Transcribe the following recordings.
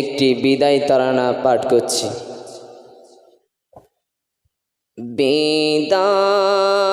একটি বিদায় তারানা পাঠ করছি। বিদায়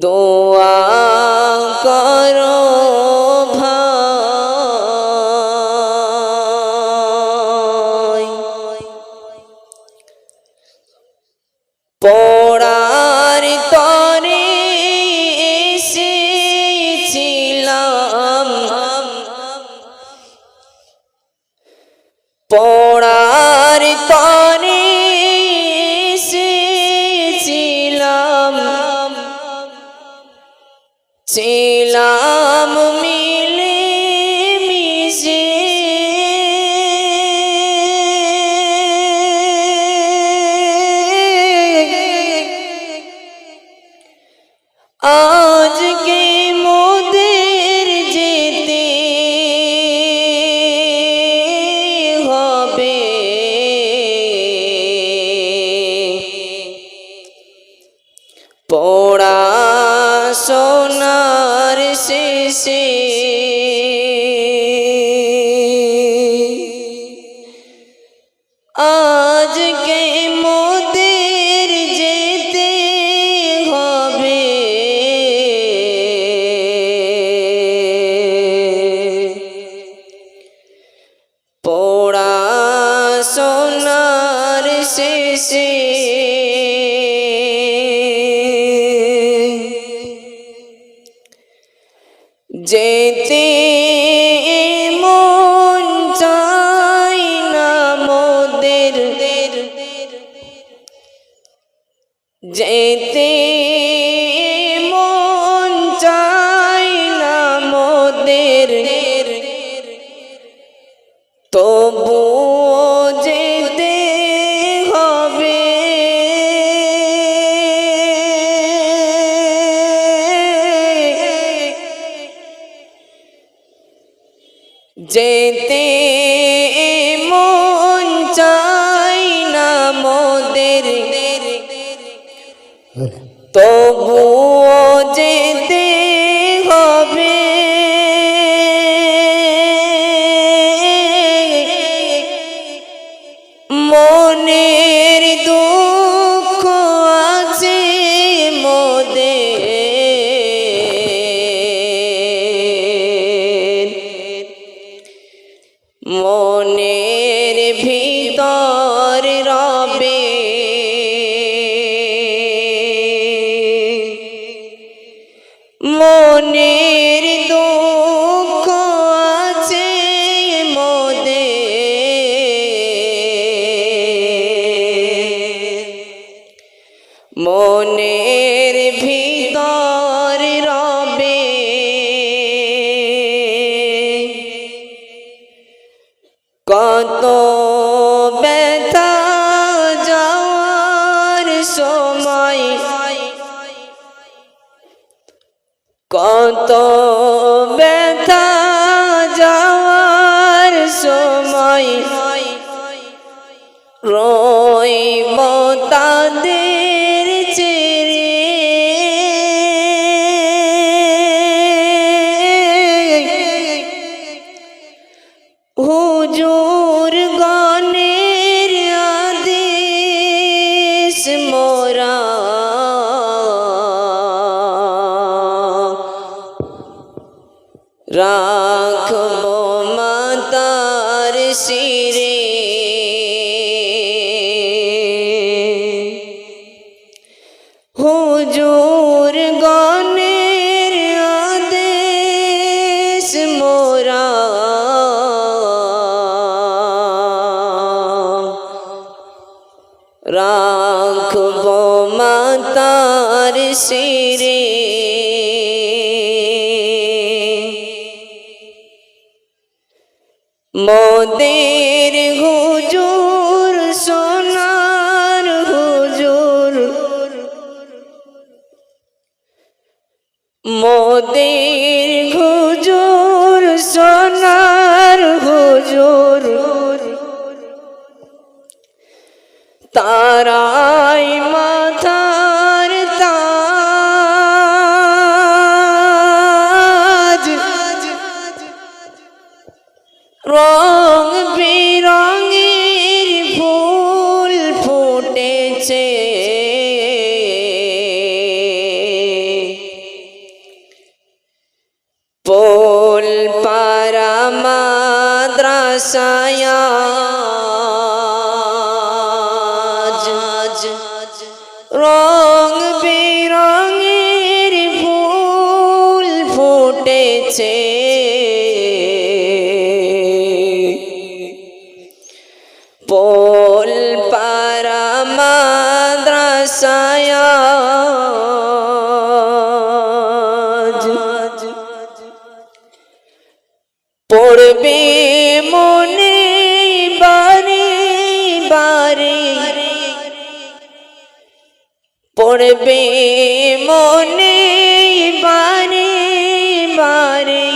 দোয়া করো ভাই। পড়ার এসেছিলাম। পড়ার যেতে মন চাই না মোদের। তবুও যেতে হবে। যেতে তবু মনের ভিতর রবে। কত ব্যথা যাওয়ার সময় কত ব্যথা যাওয়ার সময় রইব Genre, মোদের হুজুর সোনার হুজুর মাদ্রাসায়া রং বেরঙের ফুল ফুটেছে। পড়বে মনে বারে বারে।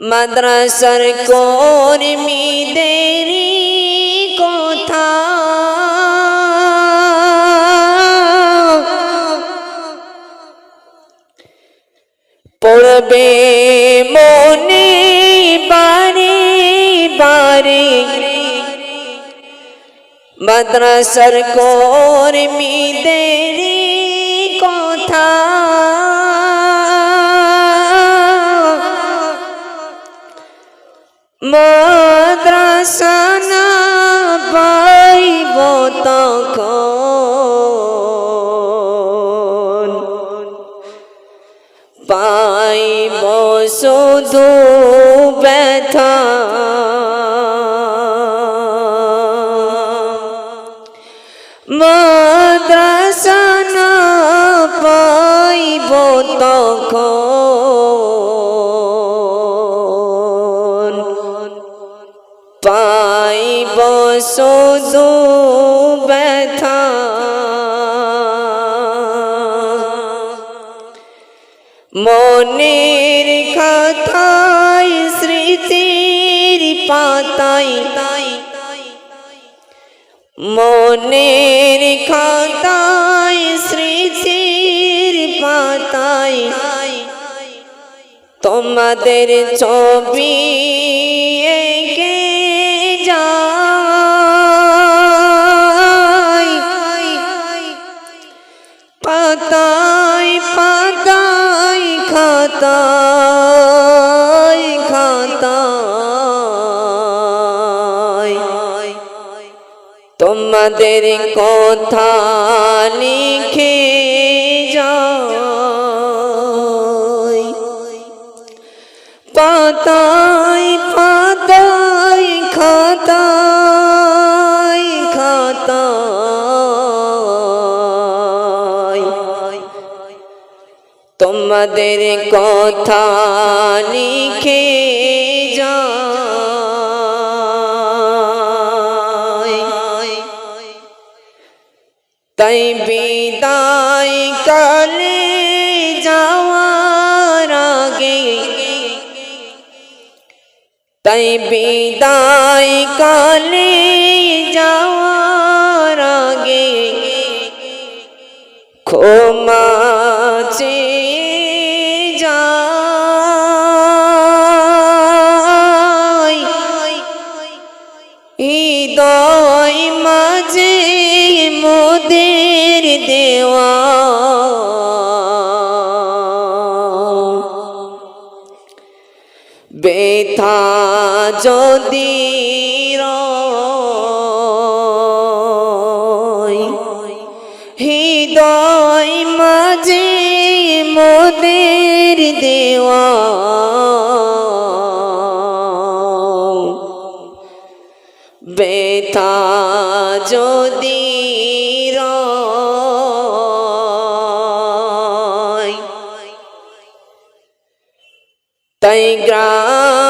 মাদ্রাসার কর্মীদের কথা। পড়বে মাদ্রাসার কর্মীদের কথা। মাদ্রাসা না পাইব তখন। পাইব শুধু ব্যথা। তখন পাইব শুধু ব্যথা। মনের খাতায় স্মৃতির পাতায়। মনের খাতায় তোমাদের ছবি এঁকে যায় পাতায় পাতায় খাতায় খাতায়। তোমাদের কথা লিখে পাতায় পাতায় খাতায় খাতায়। তোমাদের কথা লিখে তাই বিদায় কালে তাই বিদায় কালে যাওয়ার আগে ক্ষমা হৃদয় মাঝে মোদের দেওয়া বেথা যদি হৃদয় মাঝে মোদের দেওয়া বেথা যদি তাই গ্রামবাসীদের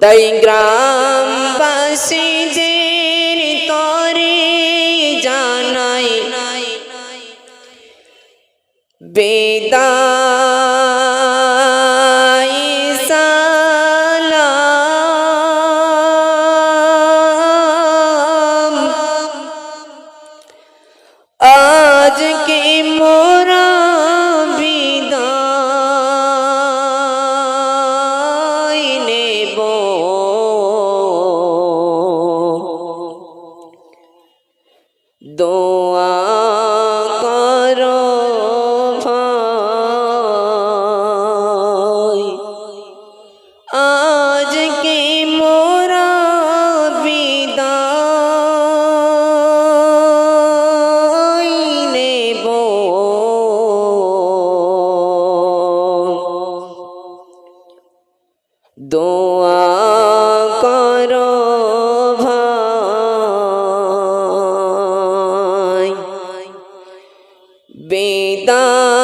তাই গ্রামবাসীদের তরে জানাই বেদাই আজকে মোরা বিদায় নেব বেদায়